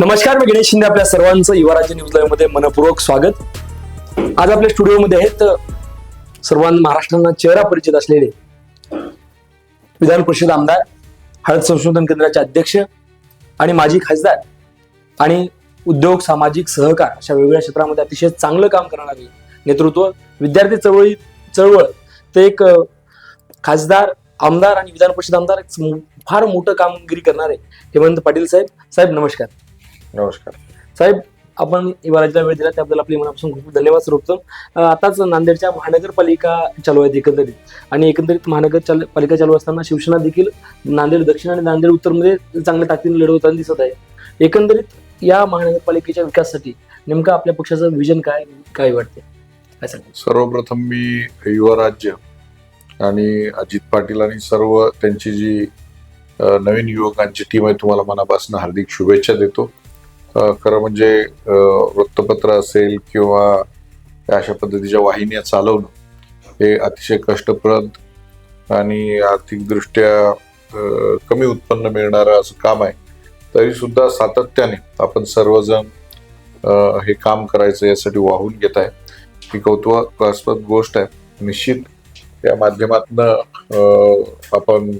नमस्कार मी गणेश शिंदे आपल्या सर्वांचं युवराज्य न्यूज लाईव्हमध्ये मनपूर्वक स्वागत. आज आपल्या स्टुडिओमध्ये आहेत सर्वांना महाराष्ट्रांना चेहरा परिचित असलेले विधान परिषद आमदार हळद संशोधन केंद्राचे अध्यक्ष आणि माजी खासदार आणि उद्योग सामाजिक सहकार अशा वेगवेगळ्या क्षेत्रामध्ये अतिशय चांगलं काम करणारे नेतृत्व विद्यार्थी चळवळी चळवळ ते एक खासदार आमदार आणि विधान परिषद आमदार एक फार मोठं कामगिरी करणारे हेमंत पाटील साहेब. साहेब नमस्कार. नमस्कार. साहेब आपण इवाराजीला वेळ दिला त्याबद्दल आपली मनापासून खूप खूप धन्यवाद सर्वप्रथम आताच नांदेडच्या महानगरपालिका चालू आहेत एकंदरीत. आणि एकंदरीत महानगर चाल- पालिका चालू असताना शिवसेना देखील नांदेड दक्षिण आणि नांदेड उत्तरमध्ये चांगल्या ताकदीने लढवताना दिसत आहे. एकंदरीत या महानगरपालिकेच्या विकासासाठी नेमकं आपल्या पक्षाचं विजन काय काय वाटते काय सर्वप्रथम मी युवा राज्य आणि अजित पाटील आणि सर्व त्यांची जी नवीन युवकांची टीम आहे तुम्हाला मनापासून हार्दिक शुभेच्छा देतो. खरं म्हणजे वृत्तपत्र असेल किंवा अशा पद्धतीच्या वाहिन्या चालवणं हे अतिशय कष्टप्रद आणि आर्थिकदृष्ट्या कमी उत्पन्न मिळणारं असं काम आहे. तरी सुद्धा सातत्याने आपण सर्वजण हे काम करायचं यासाठी वाहून घेत आहे. ही कौतुकास्पद गोष्ट आहे. निश्चित या माध्यमातनं आपण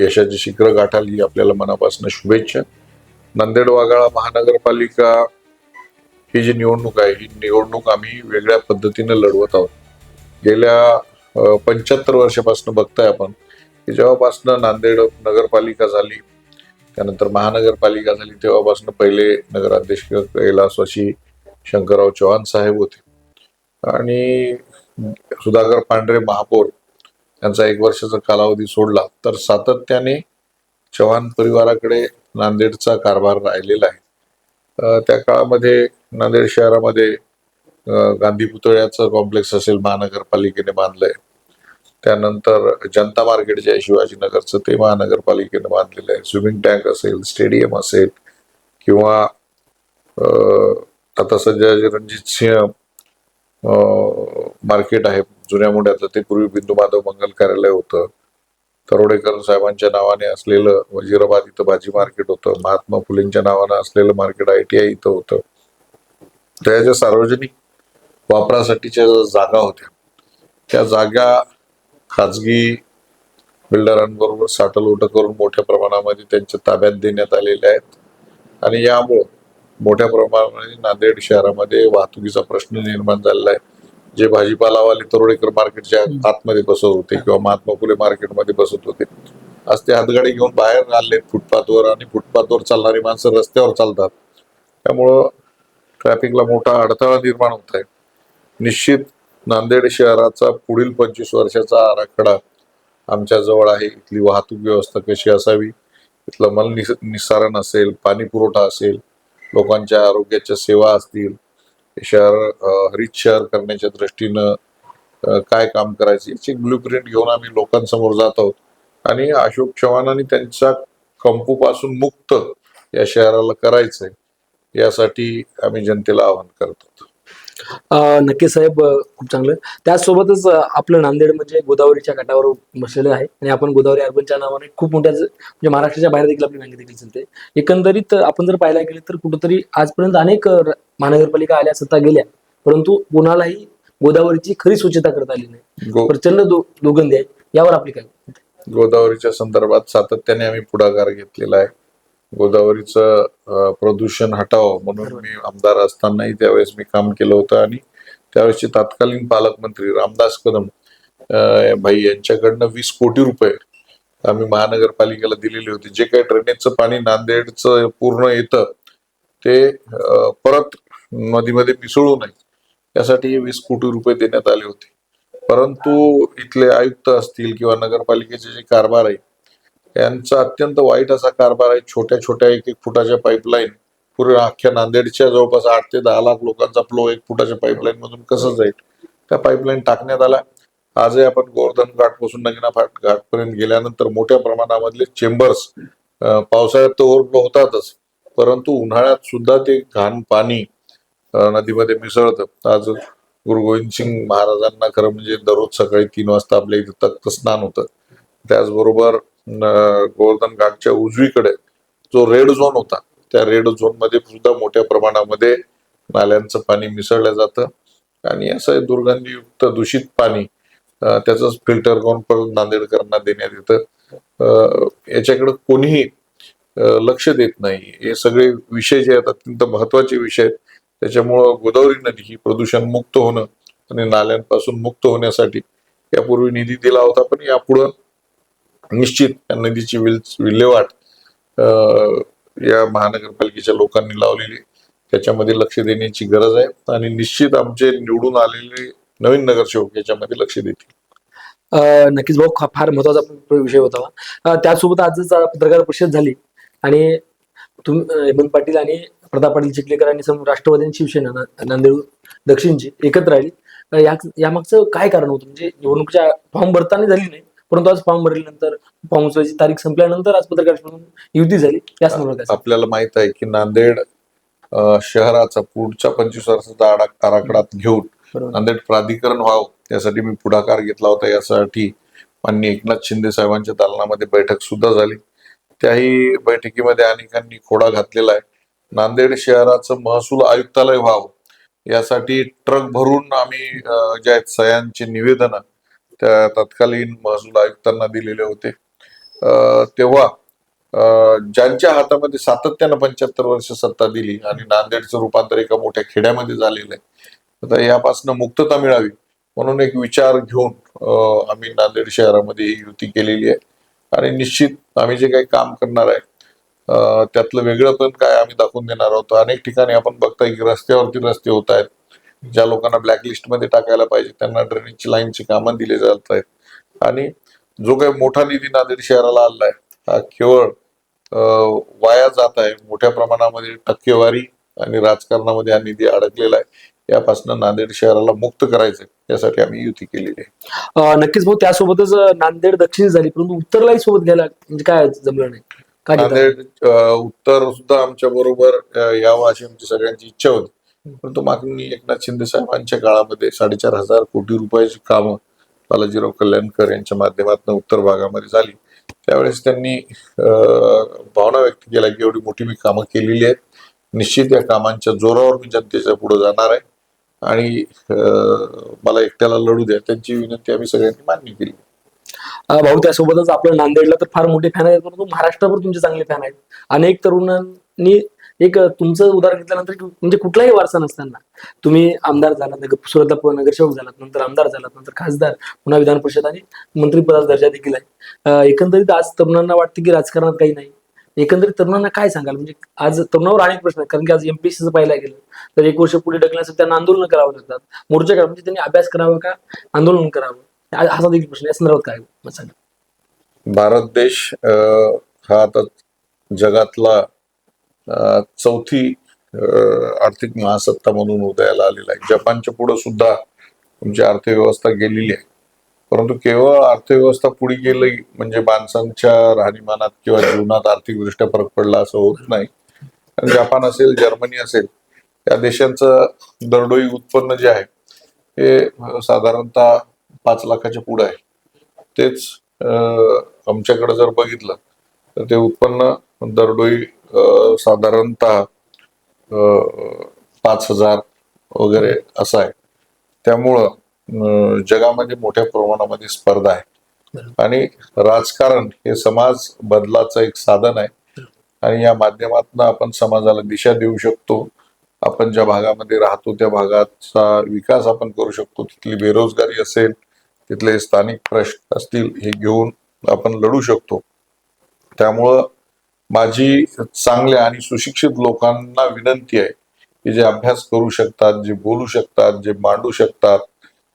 यशाची शिखरं गाठाल ही आपल्याला मनापासून शुभेच्छा. नांदेड वाघाळा महानगरपालिका ही जी निवडणूक आहे ही निवडणूक आम्ही वेगळ्या पद्धतीने लढवत आहोत. गेल्या पंच्याहत्तर वर्षापासून बघताय आपण की जेव्हापासनं नांदेड नगरपालिका झाली त्यानंतर महानगरपालिका झाली तेव्हापासून पहिले नगराध्यक्ष कैलासवासी शंकरराव चव्हाण साहेब होते. आणि सुधाकर पांढरे महापौर यांचा एक वर्षाचा कालावधी सोडला तर सातत्याने चव्हाण परिवाराकडे नांदेडचा कारभार राहिलेला आहे. त्या काळामध्ये नांदेड शहरामध्ये गांधी पुतळ्याचं कॉम्प्लेक्स असेल महानगरपालिकेने बांधलंय. त्यानंतर जनता मार्केट जे आहे शिवाजीनगरचं ते महानगरपालिकेने बांधलेलं आहे. स्विमिंग टँक असेल स्टेडियम असेल किंवा आता सध्या जे रणजित सिंह मार्केट आहे. जुन्या मुंड्यातलं ते पूर्वी बिंदू माधव मंगल कार्यालय होतं. तरोडेकर साहेबांच्या नावाने असलेलं वजिराबाद इथं भाजी मार्केट होतं महात्मा फुलेंच्या नावानं असलेलं मार्केट आय टी आय इथं होतं. त्या ज्या सार्वजनिक वापरासाठीच्या जागा होत्या त्या जागा खाजगी बिल्डरांबरोबर साठलोट करून मोठ्या प्रमाणामध्ये त्यांच्या ताब्यात देण्यात आलेल्या आहेत. आणि यामुळं मोठ्या प्रमाणामध्ये नांदेड शहरामध्ये वाहतुकीचा प्रश्न निर्माण झालेला आहे. जे भाजीपालावाले तरोडेकर मार्केटच्या आतमध्ये बसत होते किंवा महात्मा फुले मार्केटमध्ये बसत होते आज ते हातगाडी घेऊन बाहेर आले फुटपाथवर आणि फुटपाथवर चालणारी माणसं रस्त्यावर चालतात. त्यामुळं ट्रॅफिकला मोठा अडथळा निर्माण होत आहे. निश्चित नांदेड शहराचा पुढील पंचवीस वर्षाचा आराखडा आमच्या जवळ आहे. इथली वाहतूक व्यवस्था कशी असावी? इथलं मल निस निस्सारण असेल पाणी पुरवठा असेल लोकांच्या आरोग्याच्या सेवा असतील शहर हरित शहर करण्याच्या दृष्टीनं काय काम करायचं याची ब्ल्यू प्रिंट घेऊन आम्ही लोकांसमोर जात आहोत. आणि अशोक चव्हाणांनी आणि त्यांच्या कंपूपासून मुक्त या शहराला करायचंय यासाठी आम्ही जनतेला आवाहन करतो अं, नक्की साहेब खूप चांगलं. त्याचसोबतच आपलं नांदेड म्हणजे गोदावरीच्या काठावर बसलेलं आहे आणि आपण गोदावरी अर्बनच्या नावाने खूप मोठ्या म्हणजे महाराष्ट्राच्या बाहेर देखील आपली बँक देखील चालते. एकंदरीत आपण जर पाहायला गेले तर कुठंतरी आजपर्यंत अनेक महानगरपालिका आल्या सत्ता गेल्या. परंतु कोणालाही गोदावरीची खरी स्वच्छता करता आली नाही. प्रचंड दुर्गंधी आहे. यावर आपली काय गोदावरीच्या संदर्भात सातत्याने आम्ही पुढाकार घेतलेला आहे. गोदावरीचं प्रदूषण हटावं म्हणून मी आमदार असतानाही त्यावेळेस मी काम केलं होतं आणि त्यावेळेसचे तत्कालीन पालकमंत्री रामदास कदम भाई यांच्याकडनं वीस कोटी रुपये आम्ही महानगरपालिकेला दिलेले होते. जे काही ड्रेनेजचं पाणी नांदेडचं पूर्ण येतं ते परत नदीमध्ये मिसळू नये. यासाठी हे वीस कोटी रुपये देण्यात आले होते. परंतु इथले आयुक्त असतील किंवा नगरपालिकेचे जे कारभार आहे यांचा अत्यंत वाईट असा कारभार आहे. छोट्या छोट्या एक एक फुटाच्या पाईपलाईन पूर्ण अख्ख्या नांदेडच्या जवळपास आठ ते दहा लाख लोकांचा फ्लो एक फुटाच्या पाईपलाईन मधून कसं जाईल? त्या पाईपलाईन टाकण्यात आल्या. आजही आपण गोवर्धन घाटपासून नगिना फाट घाटपर्यंत गेल्यानंतर मोठ्या प्रमाणामधले चेंबर्स पावसाळ्यात तर ओव्हरफ्लो होतातच. परंतु उन्हाळ्यात सुद्धा ते घाण पाणी नदीमध्ये मिसळतं. आज गुरु गोविंद सिंग महाराजांना खरं म्हणजे दररोज सकाळी तीन वाजता आपल्या इथं तख्त स्नान होतं. त्याचबरोबर गोवर्धन घाटच्या उजवीकडे जो रेड झोन होता त्या रेड झोनमध्ये सुद्धा मोठ्या प्रमाणामध्ये नाल्यांचं पाणी मिसळलं जातं. आणि असं दुर्गंधीयुक्त दूषित पाणी अं, फिल्टर करून परत नांदेडकरांना देण्यात येतं. याच्याकडे कोणीही लक्ष देत नाही. हे सगळे विषय जे आहेत अत्यंत महत्त्वाचे विषय आहेत. त्याच्यामुळं गोदावरी नदी ही प्रदूषण मुक्त होणं आणि नाल्यांपासून मुक्त होण्यासाठी यापूर्वी निधी दिला होता पण यापुढं निश्चित या नदीची विल विल्हेवाट या महानगरपालिकेच्या लोकांनी लावलेली त्याच्यामध्ये लक्ष देण्याची गरज आहे आणि निश्चित आमचे निवडून आलेले नवीन नगरसेवक याच्यामध्ये लक्ष देतील. नक्कीच भाऊ फार महत्त्वाचा विषय होता त्यासोबत आजच पत्रकार परिषद झाली आणि हेमंत पाटील आणि प्रताप पाटील चिखलेकर आणि सम- राष्ट्रवादी आणि शिवसेना नांदेड दक्षिणची एकत्र आली या यामागचं काय कारण होतं? म्हणजे निवडणुकीच्या फॉर्म भरताना झाली नाही परंतु आज फॉर्म भरल्यानंतर फॉर्म उचलायची तारीख संपल्यानंतर आज पत्रकार युती झाली या संदर्भात? आपल्याला माहीत आहे की नांदेड शहराचा पुढच्या पंचवीस वर्षाचा आराखडा घेऊन. नांदेड प्राधिकरण व्हावं त्यासाठी मी पुढाकार घेतला होता यासाठी माननीय एकनाथ शिंदे साहेबांच्या दालनामध्ये बैठक सुद्धा झाली त्याही बैठकीमध्ये अनेकांनी खोडा घातलेला आहे नांदेड शहराचं महसूल आयुक्तालय व्हावं यासाठी ट्रक भरून आम्ही अं, जे आहेत सह्यांचे निवेदन त्या तत्कालीन महसूल आयुक्तांना दिलेले होते. तेव्हा ज्यांच्या हातामध्ये सातत्यानं पंच्याहत्तर वर्ष सत्ता दिली आणि नांदेडचं रूपांतर एका मोठ्या खेड्यामध्ये झालेलं आहे आता यापासून मुक्तता मिळावी म्हणून एक विचार घेऊन आम्ही नांदेड शहरामध्ये ही युती केलेली आहे. आणि निश्चित आम्ही जे काही काम करणार आहे त्यातलं वेगळं पण काय आम्ही दाखवून देणार आहोत. अनेक ठिकाणी आपण बघताय की रस्त्यावरती रस्ते होत आहेत. ज्या लोकांना ब्लॅकलिस्टमध्ये टाकायला पाहिजे त्यांना ड्रेनेजची लाईनची कामं दिले जात आहेत आणि जो काही मोठा निधी नांदेड शहराला आलाय हा केवळ वाया जात आहे. मोठ्या प्रमाणामध्ये टक्केवारी आणि राजकारणामध्ये हा निधी अडकलेला आहे. यापासून नांदेड शहराला मुक्त करायचंय यासाठी आम्ही युती केलेली आहे. नक्कीच भाऊ त्यासोबतच नांदेड दक्षिण झाली परंतु उत्तरलाही सोबत घ्यायला म्हणजे काय जमलं नाही? नांदेड उत्तर सुद्धा आमच्या बरोबर यावं अशी आमची सगळ्यांची इच्छा होती. परंतु मागणी एकनाथ शिंदे साहेबांच्या काळामध्ये साडेचार हजार कोटी रुपयाची कामं बालाजीराव कल्याणकर यांच्या माध्यमातून उत्तर भागामध्ये झाली. त्यावेळेस त्यांनी भावना व्यक्त केल्या की एवढी मोठी मी कामं केलेली आहेत. निश्चित या कामांच्या जोरावर मी जनतेच्या पुढे जाणार आहे. आणि मला एकट्याला लढू द्या त्यांची विनंती आम्ही सगळ्यांनी मान्य केली. भाऊ त्यासोबतच आपल्या नांदेडला तर फार मोठे फॅन आहेत परंतु महाराष्ट्रभर तुमचे चांगले फॅन आहेत. अनेक तरुणांनी एक तुमचं उदाहरण घेतल्यानंतर म्हणजे कुठलाही वारसा नसताना तुम्ही आमदार झालात नगर सुरतला नगरसेवक झालात नंतर आमदार झालात नंतर खासदार पुन्हा विधान परिषद आणि मंत्रिपदाचा दर्जा देखील आहे. एकंदरीत आज तरुणांना वाटतं की राजकारणात काही नाही. एकंदरीत तरुणांना काय सांगाल? म्हणजे आज तरुणावर अनेक प्रश्न आहेत कारण की आज एमपीएससीचं पाहायला गेलं तर एक वर्ष पुढे ढकलण्यासाठी त्यांना आंदोलन करावं लागतात. मोर्चा करावं म्हणजे त्यांनी अभ्यास करावा का? आंदोलन करावं? असा देखील प्रश्न या संदर्भात काय सांगा भारत देश हा आता जगातला चौथी आर्थिक महासत्ता म्हणून उदयाला आलेला आहे. जपानच्या पुढे सुद्धा तुमची अर्थव्यवस्था गेलेली आहे. परंतु केवळ अर्थव्यवस्था पुढे गेली म्हणजे माणसांच्या राहणीमानात किंवा जीवनात आर्थिकदृष्ट्या फरक पडला असं होत नाही. आणि जपान असेल जर्मनी असेल या देशांचं दरडोई उत्पन्न जे आहे हे साधारणतः पाच लाखाच्या पुढे आहे. तेच आमच्याकडे जर बघितलं तर ते उत्पन्न दरडोई साधारणतः अं, पाच हजार वगैरे असं आहे. त्यामुळं जगामध्ये मोठ्या प्रमाणामध्ये स्पर्धा आहे. आणि राजकारण हे समाज बदलाचं एक साधन आहे. आणि या माध्यमातून आपण समाजाला दिशा देऊ शकतो. आपण ज्या भागामध्ये राहतो त्या भागाचा विकास आपण करू शकतो. तिथली बेरोजगारी असेल तिथले स्थानिक प्रश्न असतील हे घेऊन आपण लढू शकतो. त्यामुळं माझी चांगल्या आणि सुशिक्षित लोकांना विनंती आहे की जे अभ्यास करू शकतात जे बोलू शकतात जे मांडू शकतात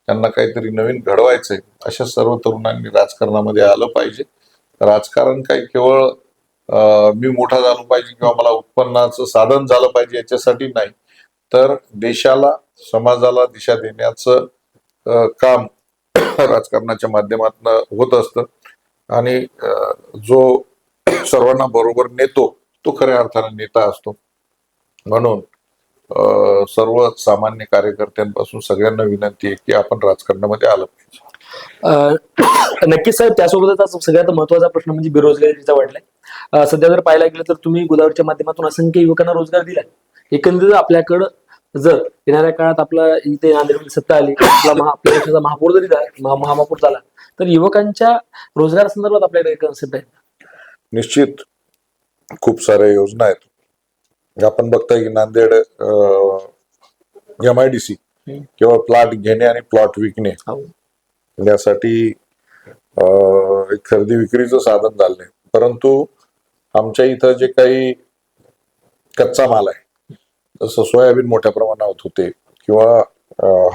त्यांना काहीतरी नवीन घडवायचंय. अशा सर्व तरुणांनी राजकारणामध्ये आलं पाहिजे. राजकारण काही केवळ मी मोठा झालो पाहिजे किंवा मला उत्पन्नाचं साधन झालं पाहिजे याच्यासाठी नाही. तर देशाला समाजाला दिशा देण्याचं काम राजकारणाच्या माध्यमातून होत असतं. आणि जो सर्वांना बरोबर नेतो तो खऱ्या अर्थाने नेता असतो. म्हणून अं, सर्व सामान्य कार्यकर्त्यांपासून सगळ्यांना विनंती आहे की आपण राजकारणामध्ये आलं पाहिजे. नक्कीच साहेब त्यासोबतच सगळ्यात महत्त्वाचा प्रश्न म्हणजे बेरोजगारीचा वाढलाय. सध्या जर पाहायला गेलं तर तुम्ही गोदावरीच्या माध्यमातून असंख्य युवकांना रोजगार दिलाय. एकंदरीत आपल्याकडं जर येणाऱ्या काळात आपला इथे नांदेडमध्ये सत्ता आली आपला महा आपल्या देशाचा महापौर जरी झाला महापौर झाला तर युवकांच्या रोजगार संदर्भात आपल्याकडे एक कन्सेप्ट आहे. निश्चित खूप साऱ्या योजना आहेत आपण बघताय की Nanded M I D C हम्म. किंवा प्लॉट घेणे आणि प्लॉट विकणे हो. यासाठी खरेदी विक्रीचं साधन झालंय परंतु आमच्या इथं जे काही कच्चा माल आहे जसं सोयाबीन मोठ्या प्रमाणात होते किंवा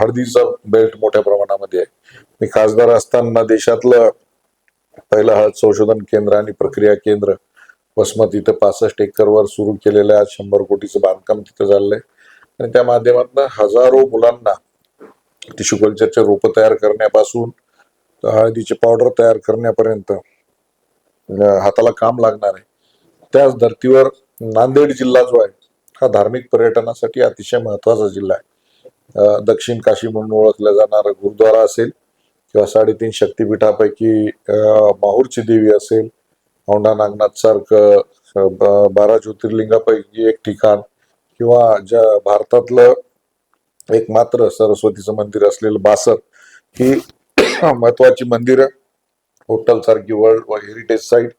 हळदीचा बेल्ट मोठ्या प्रमाणामध्ये आहे मी खासदार असताना देशातलं पहिलं हळद संशोधन केंद्र आणि प्रक्रिया केंद्र. वसमत इथं पासष्ट एकरवर सुरू केलेलं आहे. आज शंभर कोटीचं बांधकाम तिथं झालंय आणि त्या माध्यमातून हजारो मुलांना टिश्यू कल्चरचे रोपं तयार करण्यापासून हळदीचे पावडर तयार करण्यापर्यंत हाताला काम लागणार आहे. त्याच धर्तीवर नांदेड जिल्हा जो आहे हा धार्मिक पर्यटनासाठी अतिशय महत्त्वाचा जिल्हा आहे. दक्षिण काशी म्हणून ओळखलं जाणारा गुरुद्वारा असेल किंवा साडेतीन शक्तिपीठापैकी माहूरची देवी असेल औंढा नागनाथ सारखं बारा ज्योतिर्लिंगापैकी एक ठिकाण किंवा ज्या भारतातलं एक मात्र सरस्वतीचं मंदिर असलेलं बासर ही महत्वाची मंदिरं होटल सारखी वर्ल्ड हेरिटेज साईट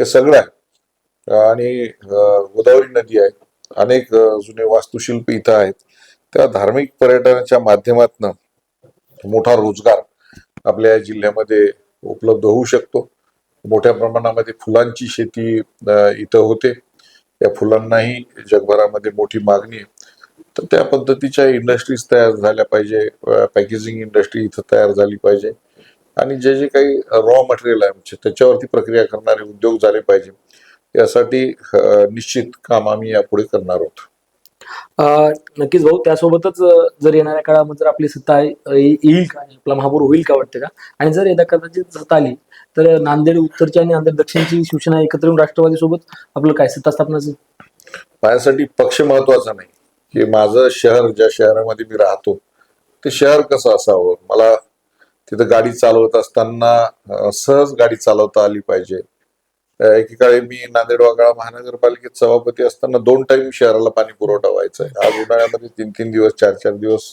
हे सगळं आहे. आणि गोदावरी नदी आहे. अनेक जुने वास्तुशिल्प इथं आहेत. त्या धार्मिक पर्यटनाच्या माध्यमातून मोठा रोजगार आपल्या या जिल्ह्यामध्ये उपलब्ध होऊ शकतो. मोठ्या प्रमाणामध्ये फुलांची शेती इथं होते. या फुलांनाही जगभरामध्ये मोठी मागणी आहे. तर त्या पद्धतीच्या इंडस्ट्रीज तयार झाल्या पाहिजे. पॅकेजिंग इंडस्ट्री इथं तयार झाली पाहिजे. आणि जे जे काही रॉ मटेरियल आहे म्हणजे त्याच्यावरती प्रक्रिया करणारे उद्योग झाले पाहिजे. यासाठी निश्चित काम आम्ही यापुढे करणार आहोत. नक्कीच भाऊ त्यासोबतच जर येणाऱ्या काळामध्ये जर आपली सत्ता येईल का? आपला महापौर होईल का वाटते का? आणि जर एकदा कदाचित सत्ता आली तर नांदेड उत्तरची आणि नांदेड दक्षिणची शिवसेना एकत्र येऊन राष्ट्रवादी सोबत आपलं काय सत्ता स्थापनाचं माझ्यासाठी पक्ष महत्त्वाचा नाही. की माझं शहर ज्या शहरामध्ये मी राहतो ते शहर कसं असावं? मला तिथं गाडी चालवत असताना सहज गाडी चालवता आली पाहिजे. एकेकाळी मी नांदेड वाघाळा महानगरपालिकेत सभापती असताना दोन टाइम शहराला पाणी पुरवठा व्हायचा आहे आज उन्हाळ्यामध्ये तीन तीन दिवस चार चार दिवस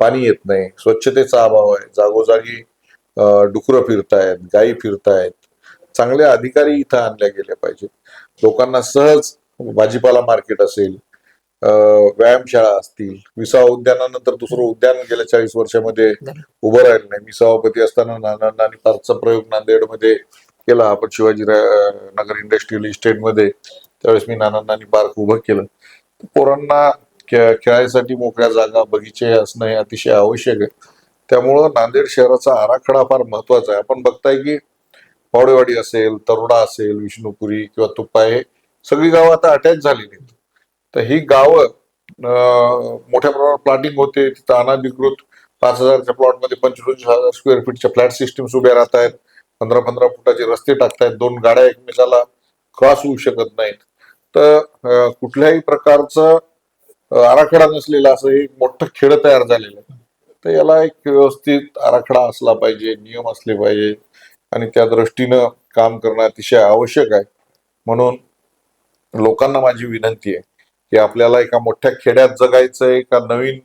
पाणी येत नाही. स्वच्छतेचा अभाव आहे. जागोजागी डुकरं फिरतायत गायी फिरतायत. चांगले अधिकारी इथं आणले गेले पाहिजेत. लोकांना सहज भाजीपाला मार्केट असेल व्यायामशाळा असतील विसावा उद्यानानंतर दुसरं उद्यान गेल्या चाळीस वर्षामध्ये उभं राहिलं नाही. मी सभापती असताना नानांना आणि पार्कचा प्रयोग नांदेडमध्ये केला. आपण शिवाजी नगर इंडस्ट्रियल इस्टेटमध्ये त्यावेळेस मी नानांना पार्क उभं केलं. पोरांना खेळायसाठी मोकळ्या जागा बगीचे असणं हे अतिशय आवश्यक आहे. त्यामुळं नांदेड शहराचा आराखडा फार महत्त्वाचा आहे. आपण बघताय की पावडेवाडी असेल तरोडा असेल विष्णुपुरी किंवा तुप्पा हे सगळी गावं आता अटॅच झालेली आहेत. तर ही गावं मोठ्या प्रमाणात प्लॅटिंग होते. तिथं अनाधिकृत पाच हजारच्या प्लॉटमध्ये पंचवीस हजार स्क्वेअर फीटच्या फ्लॅट सिस्टीम्स उभ्या राहत आहेत पंधरा पंधरा फुटाचे रस्ते टाकतायत दोन गाड्या एकमेकाला क्रॉस होऊ शकत नाहीत. तर कुठल्याही प्रकारचं आराखडा नसलेला असं एक मोठं खेड तयार झालेलं आहे. तर याला एक व्यवस्थित आराखडा असला पाहिजे नियम असले पाहिजे आणि त्या दृष्टीनं काम करणं अतिशय आवश्यक आहे. म्हणून लोकांना माझी विनंती आहे की आपल्याला एका मोठ्या खेड्यात जगायचंय का नवीन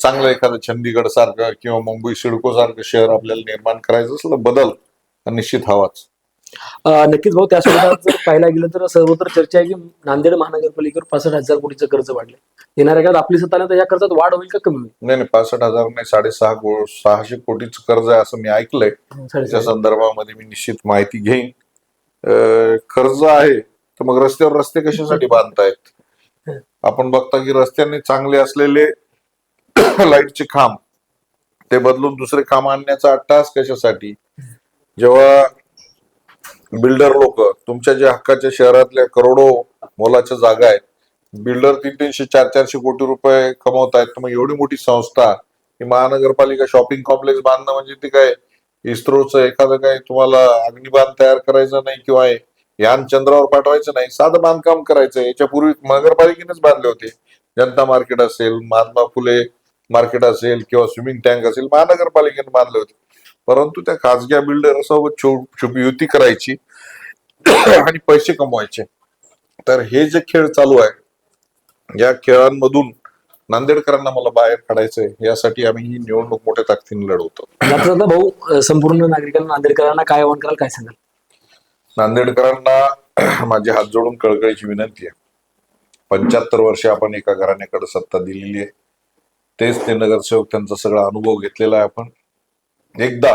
चांगलं एखादं चंदीगड सारखं किंवा मुंबई सिडको सारखं शहर आपल्याला निर्माण करायचं असलं बदल निश्चित हवाच. नक्कीच भाऊ त्यासोबत जर पाहायला गेलं तर सर्वत्र चर्चा आहे की नांदेड महानगरपालिकेवर पासष्ट हजार कोटीचं कर्ज वाढलं येणाऱ्या काळात आपली सत्ता या कर्जात वाढ होईल का कमी नाही नाही पासष्ट हजार नाही साडेसहा को सहाशे कोटीचं कर्ज आहे असं मी ऐकलंय. त्या. संदर्भामध्ये मी निश्चित माहिती घेईन. अं, कर्ज आहे तर मग रस्त्यावर रस्ते कशासाठी बांधतायत? आपण बघता की रस्त्यांनी चांगले असलेले लाईटचे खांब ते बदलून दुसरे खांब आणण्याचा अट्टास कशासाठी? जेव्हा बिल्डर लोक तुमच्या ज्या हक्काच्या शहरातल्या करोडो मोलाच्या जागा आहेत बिल्डर तीन तीनशे चार चारशे कोटी रुपये कमवत आहेत मग एवढी मोठी संस्था ही महानगरपालिका शॉपिंग कॉम्प्लेक्स बांधणं म्हणजे ते काय? इस्रोचं एखादं काय तुम्हाला अग्निबाण तयार करायचं नाही किंवा यान चंद्रावर पाठवायचं नाही साधं बांधकाम करायचं याच्यापूर्वी नगरपालिकेनेच बांधले होते. जनता मार्केट असेल महात्मा फुले मार्केट असेल किंवा स्विमिंग टँक असेल महानगरपालिकेने बांधले होते. परंतु त्या खाजग्या बिल्डर सोबत छोटी युती करायची आणि पैसे कमवायचे. तर हे जे खेळ चालू आहे या खेळांमधून नांदेडकरांना मला बाहेर काढायचंय यासाठी आम्ही ही निवडणूक मोठ्या ताकदीने लढवतो. भाऊ संपूर्ण नागरिकांना नांदेडकरांना काय आवाहन कराल काय सांगाल? नांदेडकरांना माझे हात जोडून कळकळीची विनंती आहे. पंच्याहत्तर वर्ष आपण एका घराण्याकडे सत्ता दिलेली आहे. तेच ते नगरसेवक त्यांचा सगळा अनुभव घेतलेला आहे आपण. एकदा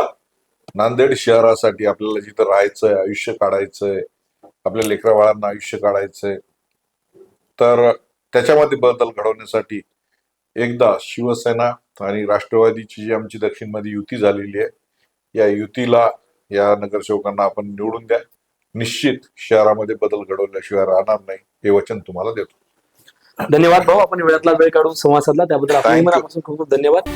नांदेड शहरासाठी आपल्याला जिथं राहायचंय आयुष्य काढायचंय आपल्या लेकरा बाळांना आयुष्य काढायचंय तर त्याच्यामध्ये बदल घडवण्यासाठी एकदा शिवसेना आणि राष्ट्रवादीची जी आमची दक्षिणमध्ये युती झालेली आहे या युतीला या नगरसेवकांना आपण निवडून द्या. निश्चित शहरामध्ये बदल घडवल्याशिवाय राहणार नाही हे वचन तुम्हाला देतो. धन्यवाद भाऊ आपण वेळातला वेळ काढून संवाद साधला. त्याबद्दल आपण खूप खूप धन्यवाद.